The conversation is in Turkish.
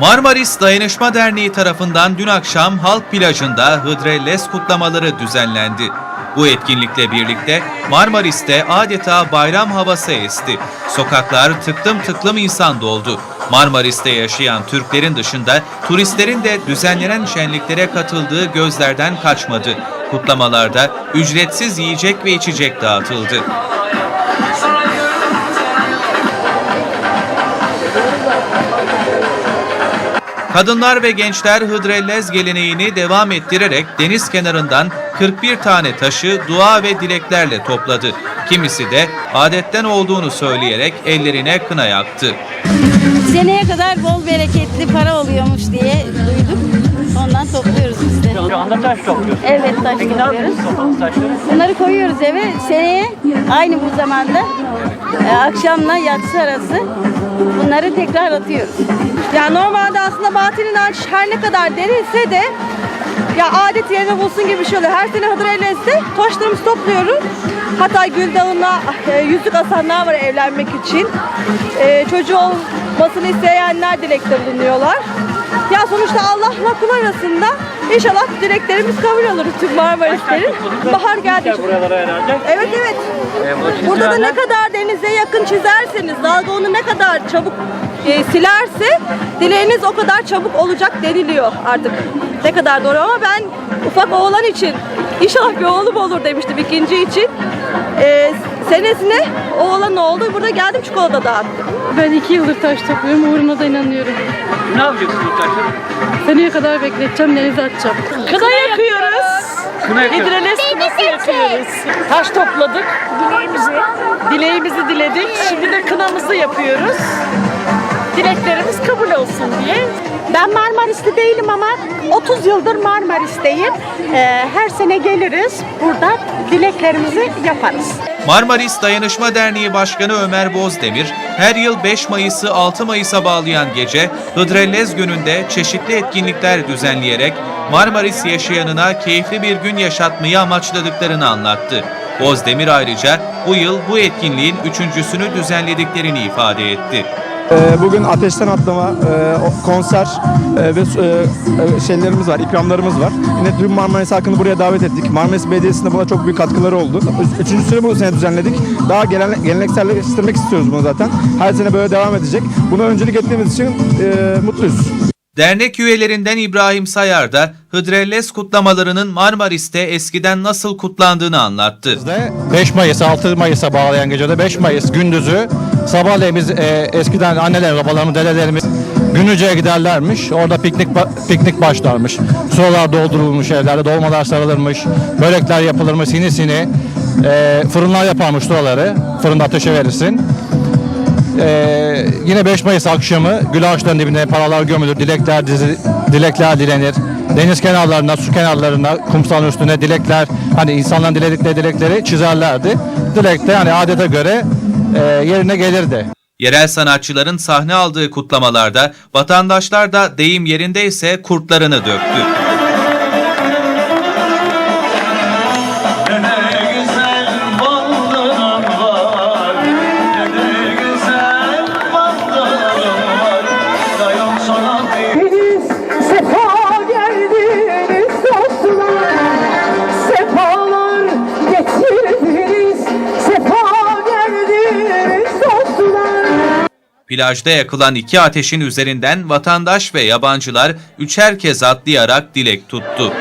Marmaris Dayanışma Derneği tarafından dün akşam halk plajında Hıdrellez kutlamaları düzenlendi. Bu etkinlikle birlikte Marmaris'te adeta bayram havası esti. Sokaklar tıklım tıklım insan doldu. Marmaris'te yaşayan Türklerin dışında turistlerin de düzenlenen şenliklere katıldığı gözlerden kaçmadı. Kutlamalarda ücretsiz yiyecek ve içecek dağıtıldı. Kadınlar ve gençler Hıdrellez geleneğini devam ettirerek deniz kenarından 41 tane taşı dua ve dileklerle topladı. Kimisi de adetten olduğunu söyleyerek ellerine kına yaktı. Seneye kadar bol bereketli para oluyormuş diye duyduk. Ondan topluyoruz biz de. Şu anda taş topluyoruz. Evet taş Peki ne topluyoruz. yapıyorsunuz topladığınız taşları? Bunları koyuyoruz eve. Seneye aynı bu zamanda akşamla yatsı arası bunları tekrar atıyoruz. Yani normalde aslında batıl inanç her ne kadar denilse de ya adet yerine bulsun gibi bir şey oluyor. Her sene Hıdır Ellez'de taşlarımızı topluyoruz. Hatta gül dalına e, yüzük asanlar var evlenmek için. E, çocuğu olmasını isteyenler dilekte bulunuyorlar. Ya sonuçta Allah'la kul arasında inşallah dileklerimiz kabul olur tüm Marmarislerin. Bahar geldi. Gel buralara herhalde. Evet evet. Ee, bu Burada da ne kadar denize yakın çizerseniz, dalga onu ne kadar çabuk e, silerse dileğiniz o kadar çabuk olacak deniliyor artık. Ne kadar doğru ama ben ufak oğlan için inşallah bir oğlum olur demiştim ikinci için. E, senesine oğlan oldu. Burada geldim çikolata dağıttım. Ben iki yıldır taş topluyorum. Uğruna da inanıyorum. Ne yapacaksınız bu taşları? Seneye kadar bekleteceğim, denize atacağım. Kına yakıyoruz. Kına yakıyoruz. Kınası yakıyoruz. Taş topladık. Dileğimizi. Dileğimizi diledik. Şimdi de kınamızı yapıyoruz. Kabul diye. Ben Marmaris'te değilim ama 30 yıldır Marmaris'teyim. Ee, her sene geliriz. Burada dileklerimizi yaparız. Marmaris Dayanışma Derneği Başkanı Ömer Bozdemir, her yıl 5 Mayıs'ı 6 Mayıs'a bağlayan gece Hıdrellez gününde çeşitli etkinlikler düzenleyerek Marmaris yaşayanına keyifli bir gün yaşatmayı amaçladıklarını anlattı. Bozdemir ayrıca bu yıl bu etkinliğin üçüncüsünü düzenlediklerini ifade etti. Ee, Bugün ateşten atlama, e, konser e, ve e, şeylerimiz var, ikramlarımız var. Yine tüm Marmaris halkını buraya davet ettik. Marmaris Belediyesi'nde buna çok büyük katkıları oldu. Üç- Üçüncüsünü bu sene düzenledik. Daha gelen, gelenekselleştirmek istiyoruz bunu zaten. Her sene böyle devam edecek. Buna öncelik ettiğimiz için mutluyuz. Dernek üyelerinden İbrahim Sayar da Hıdrellez kutlamalarının Marmaris'te eskiden nasıl kutlandığını anlattı. Bizde 5 Mayıs 6 Mayıs'a bağlayan gecede 5 Mayıs gündüzü sabahleyin biz e, eskiden anneler babalarımız dedelerimiz Günüce'ye giderlermiş. Orada piknik piknik başlarmış. Sular doldurulmuş evlerde dolmalar sarılırmış. Börekler yapılırmış sini sini. E, fırınlar yaparmış oraları. Fırında ateşe verirsin. E, yine 5 Mayıs akşamı gül ağaçlarının dibine paralar gömülür. Dilekler dizi, dilekler dilenir. Deniz kenarlarına, su kenarlarına, kumsalın üstüne dilekler, hani insanların diledikleri dilekleri çizerlerdi. Dilek de yani adete göre e, yerine gelirdi. Yerel sanatçıların sahne aldığı kutlamalarda vatandaşlar da deyim yerindeyse kurtlarını döktü. Plajda yakılan iki ateşin üzerinden vatandaş ve yabancılar üçer kez atlayarak dilek tuttu.